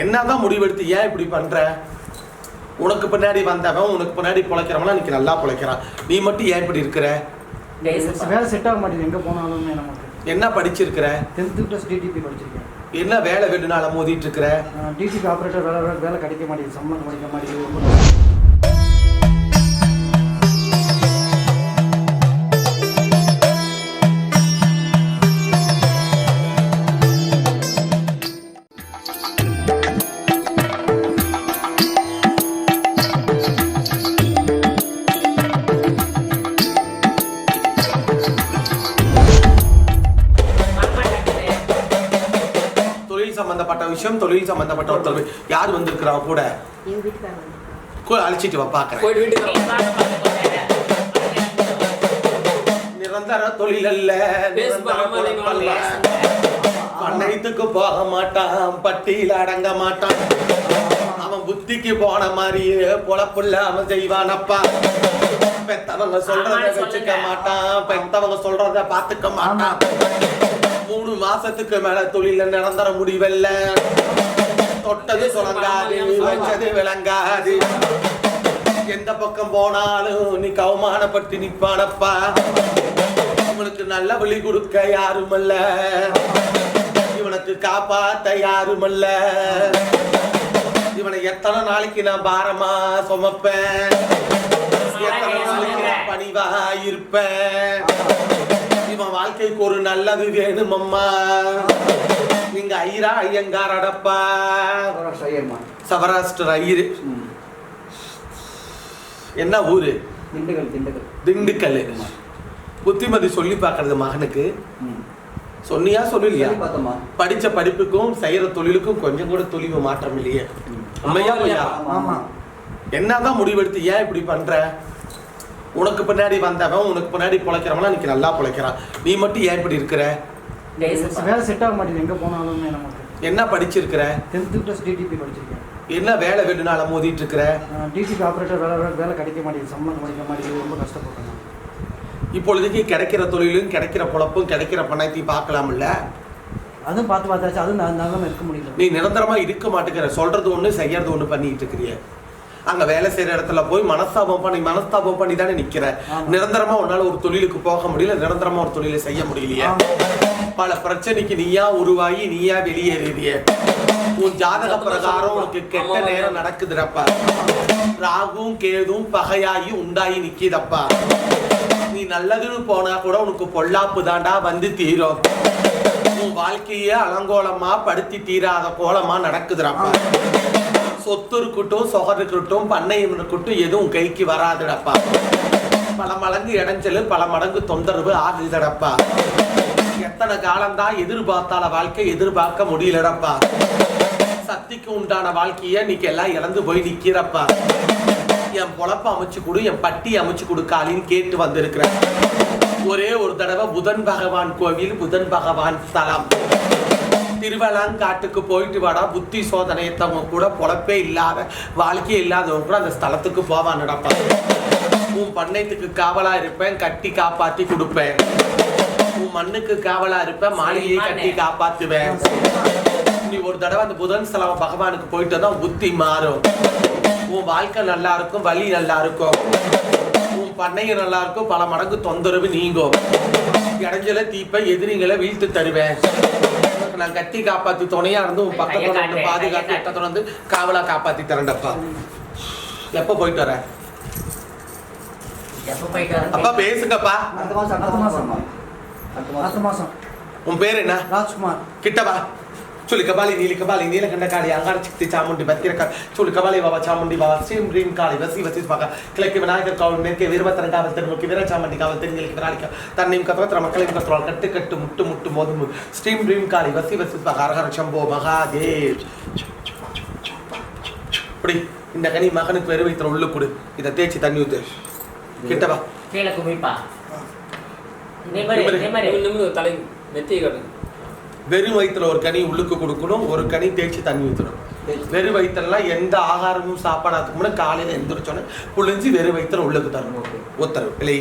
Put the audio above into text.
என்னதான் முடிவெடுத்து ஏன் இப்படி பண்ற? உனக்கு பின்னாடி வந்தவன் உனக்கு பின்னாடி பிழைக்கிறவனா இன்னைக்கு நல்லா பிழைக்கிறான். நீ மட்டும் ஏன் இப்படி இருக்கிற? வேலை செட் ஆக மாட்டேங்குது. எங்கே போனாலுமே நமக்கு? என்ன படிச்சிருக்கிற? டென்த்து ப்ளஸ் டிடிபி படிச்சிருக்கேன். என்ன வேலை வேணும்னால மோதிட்டு இருக்கிற? டிடிபி ஆப்ரேட்டர் வேலை வேலை- வேலை கிடைக்க மாட்டேங்குது. சம்பளம் கிடைக்க மாட்டேங்குது. சம்பந்தப்பட்ட விஷயம் தொழில் சம்பந்தப்பட்ட ஒருத்தர் யார் வந்திருக்கிறா கூட? கூட அழைச்சிட்டு வா பாக்குறேன். நிரந்தர தொழில் அல்ல. பண்ணையத்துக்கு போக மாட்டான் பட்டியல அடங்க மாட்டான். அவன் புத்திக்கு போன மாதிரியே பொழப்புள்ள அவன் செய்வானப்பா பெத்தவங்க சொல்றத வச்சுக்க. மாட்டான் பெத்தவங்க சொல்றத பாத்துக்க மாட்டான். மூணு மாசத்துக்கு மேல தொழில நிரந்தர முடிவல்ல. தொட்டது தொடங்காது வச்சது விளங்காது. எந்த பக்கம் போனாலும் நீ கவமானப்பட்டு நிப்பானப்பா. இவனுக்கு நல்ல வழி கொடுக்க யாருமல்ல. இவனுக்கு காப்பாத்த யாருமல்ல. இவனை எத்தனை நாளைக்கு நான் பாரமா சுமப்பேன்? எத்தனை நாளைக்கு நான் பணிவா இருப்பேன்? இவன் வாழ்க்கைக்கு ஒரு நல்லது வேணும் அம்மா நீங்க ஐயரா ஐயங்கார் அடப்பா. சவராஷ்டிர ஐயரு. என்ன ஊரு? திண்டுக்கல் திண்டுக்கல். திண்டுக்கல். புத்திமதி சொல்லி பார்க்கறது மகனுக்கு. சொன்னியா சொல்லலையா படிச்ச படிப்புக்கும் செய்யற தொழிலுக்கும் கொஞ்சம் கூட தொழிவு மாற்றம் இல்லையே. உண்மையா என்னதான் முடிவெடுத்து ஏன் இப்படி பண்ற? உனக்கு பின்னாடி வந்தவன் உனக்கு பின்னாடி பிழைக்கிறவனா இன்னைக்கு நல்லா பிழைக்கிறான். நீ மட்டும் ஏன் இப்படி இருக்கிற? வேலை செட் ஆக மாட்டேங்குது. எங்கே போனாலுமே நமக்கு. என்ன படிச்சிருக்கிற? டென்த்து ப்ளஸ் டிடிபி படிச்சிருக்கேன். என்ன வேலை வேணும்னால மோதிட்டு இருக்கிற? டிடிபி ஆப்ரேட்டர் வேலை வேலை- வேலை கிடைக்க மாட்டேங்குது. சம்பளம் கிடைக்க மாட்டேங்குது. ரொம்ப கஷ்டப்பட்டேன் நான். இப்பொழுதுக்கு கிடைக்கிற தொழிலும் கிடைக்கிற பொழப்பும் கிடைக்கிற பணத்தையும் பார்க்கலாம்ல அதுவும் பார்த்து பார்த்தாச்சு. அதுவும் நான் இருக்க முடியல. நீ நிரந்தரமா இருக்க மாட்டேங்கிற. சொல்றது ஒண்ணு செய்யறது ஒண்ணு பண்ணிட்டு இருக்கிறிய. அங்க வேலை செய்யற இடத்துல போய் மனஸ்தாபம் பண்ணி மனஸ்தாபம் பண்ணி தானே நிக்கிற. நிரந்தரமா உன்னால ஒரு தொழிலுக்கு போக முடியல நிரந்தரமா ஒரு தொழிலை செய்ய முடியலையே. பல பிரச்சனைக்கு நீயா உருவாகி நீயா வெளியேறிய. உன் ஜாதக பிரகாரம் உனக்கு கெட்ட நேரம் நடக்குதுடப்பா. ராகும் கேதும் பகையாகி உண்டாகி நிக்கிதப்பா. நீ நல்லதுன்னு போனா கூட உனக்கு பொல்லாப்பு தாண்டா வந்து தீரும். உன் வாழ்க்கையே அலங்கோலமா படுத்தி தீராத கோலமா நடக்குதுடப்பா. சொத்து இருக்கட்டும் சொகர் இருக்கட்டும் பண்ணையம் இருக்கட்டும் எதுவும் கைக்கு வராதுடப்பா. பல மடங்கு இடைஞ்சல் பல மடங்கு தொந்தரவு ஆகுதுடப்பா. எத்தனை காலம்தான் எதிர்பார்த்தால வாழ்க்கை எதிர்பார்க்க முடியலடப்பா. சக்திக்கு உண்டான வாழ்க்கைய இன்னைக்கு எல்லாம் இழந்து போய் நிக்கிறப்பா. என் பொழப்ப அமைச்சு கொடு என் பட்டி அமைச்சு கொடு காலின்னு கேட்டு வந்திருக்கிறேன். ஒரே ஒரு தடவை புதன் பகவான் கோவில் புதன் பகவான் ஸ்தலம். திருவலாங்காட்டுக்கு போயிட்டு வாடா. புத்தி சோதனையத்தவங்க கூட பொழப்பே இல்லாத வாழ்க்கையே இல்லாதவங்க கூட அந்த ஸ்தலத்துக்கு போவான் நடப்பா உன் பண்ணையத்துக்கு காவலா இருப்பேன் கட்டி காப்பாத்தி கொடுப்பேன். உன் மண்ணுக்கு காவலா இருப்பேன் மாளிகையை கட்டி காப்பாத்துவேன். நீ ஒரு தடவை அந்த புதன் ஸ்தலம் பகவானுக்கு போயிட்டு உன் புத்தி மாறும். உன் வாழ்க்கை நல்லா இருக்கும் வழி நல்லா இருக்கும். உன் பண்ணையும் நல்லா இருக்கும் பல மடங்கு தொந்தரவு நீங்கும். இடைஞ்சல தீப்ப எதிரிங்களை வீழ்த்து தருவேன். நான் கட்டி காப்பாத்தி துணையா இருந்து உன் பக்கத்துல இருந்து பாதுகாத்து எட்ட தொடர்ந்து காவலா காப்பாத்தி தரண்டப்பா எப்ப போயிட்டு வர? அப்பா பேசுங்கப்பா. அடுத்த மாசம் அடுத்த மாசம். அடுத்த மாசம். உன் பேர் என்ன? ராஜ்குமார். கிட்டவா ಚುಲಿ ಕಬಾಲಿ ನೀಲಿ ಕಬಾಲಿ ನೀಲಕಂಡ ಕಾಳಿ ಅಂಗಾರ ಚಿಕ್ತಿ ಚಾಮುಂಡಿ ಬತ್ತಿರಕ ಚುಲಿ ಕಬಾಲಿ ಬಾಬಾ ಚಾಮುಂಡಿ ಬಾಬಾ ಸ್ರೀಂ ರೀಂ ಕಾಳಿ ವಸಿ ವಸಿ ಸ್ವಾಗ கிழக்கு விநாயகர் காவல் மேற்கே வீரபத்திரன் காவல் தெருமுக்கு வீரச்சாமண்டி காவல் தெருங்களுக்கு வினாடிக்க தன்னையும் கத்துவத்திர மக்களையும் கத்துவாள் கட்டு கட்டு முட்டு முட்டு மோதும் ஸ்ரீம் ரீம் காளி வசி வசி ஹரஹர சம்போ மகாதேவ் இப்படி இந்த கனி மகனுக்கு வெறு வைத்திர உள்ளு கொடு இதை தேய்ச்சி தண்ணி ஊத்து கிட்டவா கீழே குமிப்பா தலைக்கு வெத்தியை கட்டு வெறும் வயிற்றுல ஒரு கனி உள்ளுக்கு கொடுக்கணும் ஒரு கனி தேய்ச்சி தண்ணி ஊற்றணும் வெறும் வயிற்றுலாம் எந்த ஆகாரமும் சாப்பாடாதுக்கு முன்னாடி காலையில எந்திரிச்சோன்னே புழிஞ்சு வெறும் வயிற்றுல உள்ளுக்கு தரணும். உத்தரவு. இல்லை